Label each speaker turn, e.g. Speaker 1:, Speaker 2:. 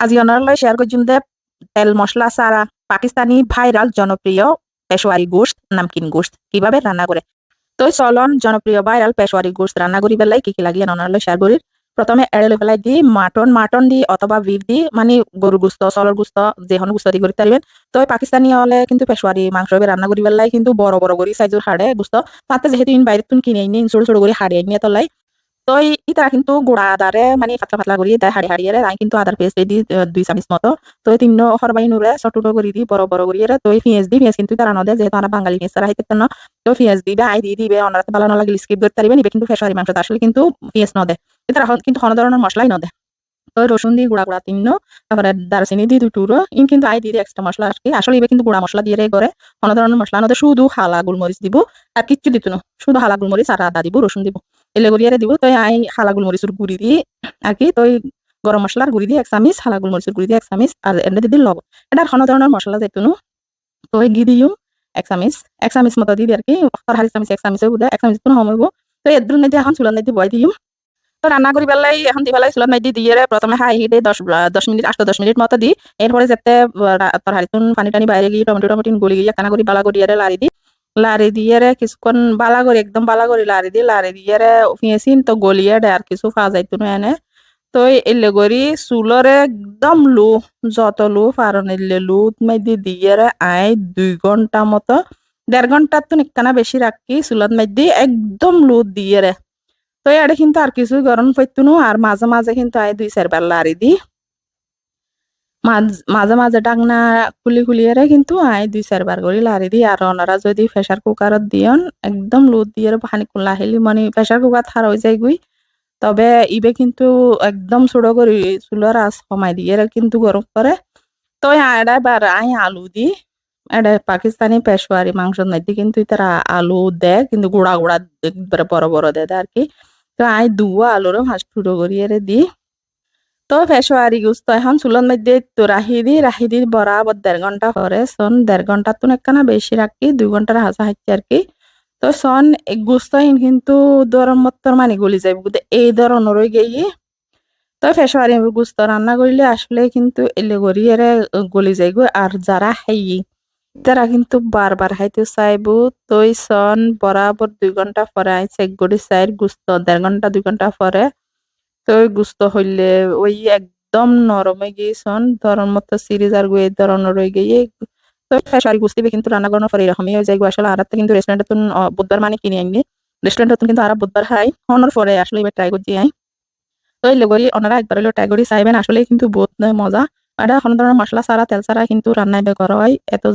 Speaker 1: আজি অনারলৈ শেয়ার করছুন দে। তেল মশলা সারা পাকিস্তানি ভাইরাল জনপ্রিয় পেশোয়ারি গোশত নামকিন গোশত কীভাবে রান্না করে তো চলন জনপ্রিয় ভাইরাল পেশোয়ারি গোশত রান্না করি পেলাই কি কি লাগিয়ে অনারলৈ শেয়ার করি প্রথমে এড়ে পেলাই দি, মাটন মাটন দি, অথবা বিফ দি মানে গরু গুস্ত চলর গুস্ত যেখন গুস্ত দি করি পারবেন তো পাকিস্তানি হলে কিন্তু পেশোয়ারি মাংস রান্না করি পেলাই কিন্তু বড় বড় করি সাইজের হাড়ে গুস্ত তাতে যেহেতু ইন বাইরে তুন কিনে আইনি ছোট ছোট করে হাড়িয়ে নিয়ে তলাই তো ইতা কিন্তু গুড়া আদারে মানে পাতলা পাতলা করি তাই হাড়ি হাড়িয়ে আমি কিন্তু আদার পেস্ট দি দুই চামিচ মতো। তো তিন হরবাই নুরে ছোট করে দি, বড় বড় করিয়ে তো পেঁয়াজ দি, পেঁয়াজ কিন্তু তারা নদে যেহেতু আমরা বাঙালি পেঁয়াজ তারা হাইতে না তো পেঁয়াজ দিবে আই দিয়ে দিবে অনারাতে ভালো না লাগলে স্কিপ করতে পারবেন ইবে কিন্তু ফেসারি মাংস আসলে কিন্তু পেঁয়াজ নদে। এটা কিন্তু কোনো ধরনের মশলাই নদে। তো রসুন দিয়ে গুঁড়া গুঁড়া তিন তারপরে দারচিনি দিয়ে দুই টুরো ইন কিন্তু আই দিয়ে এক্সট্রা মশলা কি আসলে ইবে কিন্তু গুঁড়া মশলা দিয়ে করে কোনো ধরনের মশলা নদে শুধু হালা গোলমরিচ দিব, আর কিচ্ছু দিত না শুধু হালা গোলমরিচ আর আদা দিব রসুন দিব। এলে গড়িয়ারে দিব তো আই হালা গোলমরিচের গুড়ি দিয়ে আর কি তো এই গরম মশলার গুড়ি দিয়ে এক চামিচ, হালা গোলমরিচের গুড়ি দিয়ে এক চামিচ আর এনে দিদি লব এটা কোনো ধরনের মশলা যাইতো তো এই ঘি দিও এক চামিচ এক চামিচ মতো দিবি আর কি অক্টার হারি চামিচ, এক চামিচ বুধে, এক চামিচ কোনো সময়ব তো এদ্র নাইদি এখন চুলার নাইদি বয় দিম তো রান্না করি পেলাই, এখন দি পেলাই চুলার নাইদি দিয়ে প্রথমে হাই হিটে দশ দশ মিনিট আট দশ মিনিট মতো দি, এরপরে যাতে তোর হারিতুন পানি টানি বাইরে গিয়ে টমেটো টমেটো গলি গিয়ে কানা করি বালা করি আরে লারি লারি দিয়ে রে কিছুক্ষণ বালা করি একদম বালা করি লারি দি লারি দিয়ে রে ফিয়েছিন তো গলিয়ে দে আর কিছু ফা যাইতো না এনে তো এলে করি চুলরে একদম লো যত লো ফারন এলে লো মাইদি দিয়ে রে আই দুই ঘণ্টা মতো দেড় ঘণ্টার তো নিকানা বেশি রাখি চুলত মাইদি একদম লো দিয়ে রে তো এটা কিন্তু আর কিছু গরম পড়তো আর মাঝে মাঝে কিন্তু আই দুই চারবার লারি দি মাঝ- মাঝে ডাকনা খুলি খুলিয়ে কিন্তু আই দুই চারবার করে লারি দি আর ওনারা যদি প্রেসার কুকারত দিয়ন, একদম লোদ দিয়ে পানি কুলা হেলি মানে প্রেসার কুকার থার হয়ে যায় গুই তবে ইবে কিন্তু একদম ছোট করে চুলার আঁচ কমাই দিয়ে কিন্তু গরম করে তো এটা বার আই আলু দি এটা পাকিস্তানি পেশোয়ারি মাংসের মধ্যে কিন্তু তারা আলু দেয় কিন্তু গুড়া গুড়া একবারে বড় বড় দেয় আর কি। তো আই দুয়া আলুরও হাঁস টুটো করিয়ে রে দি। তো পেশোয়ারি গুস্ত। এখন চুলোর মধ্যে তো রাহি দি রাহি দি বরাবর দেড় ঘণ্টা পরে সন দেড় ঘণ্টা তো একখানা বেশি রাখি দুই ঘণ্টার হাসা হাঁচি আর কি। তো সন এক গুস্ত হিন কিন্তু দরম মত্তর মানে গলি যাইব এই দর অনুরই গিয়ে তো পেশোয়ারি গুস্ত রান্না করলে আসলে কিন্তু এলে গড়িয়ে গলি যাইব আর যারা হাই তারা কিন্তু বারবার হাইতে চাইব তই সন বরাবর দুই ঘণ্টা পরে চেক করি চাই গুস্ত দেড় ঘণ্টা দুই ঘণ্টা পরে তো গুস্ত হইলে ওই একদম নরমে গিয়েছন ধরন মতো সিরিজ আর গুয়ে ধরনের রয়ে গিয়ে তো ফেসারি গুস্তিবে কিন্তু রান্না করানোর পরে এরকমই হয়ে যায়। আসলে আর কিন্তু রেস্টুরেন্টে তুন বুধবার মানে কিনে আনি রেস্টুরেন্টে কিন্তু আর বুধবার খাই হওয়ার পরে আসলে এবার ট্রাই করছি আই তো এই লগরি ওনারা একবার হলেও ট্রাই করি, চাইবেন আসলে কিন্তু বহুত মজা। এটা কোনো ধরনের মশলা ছাড়া, তেল ছাড়া কিন্তু রান্না করা হয়। এত যে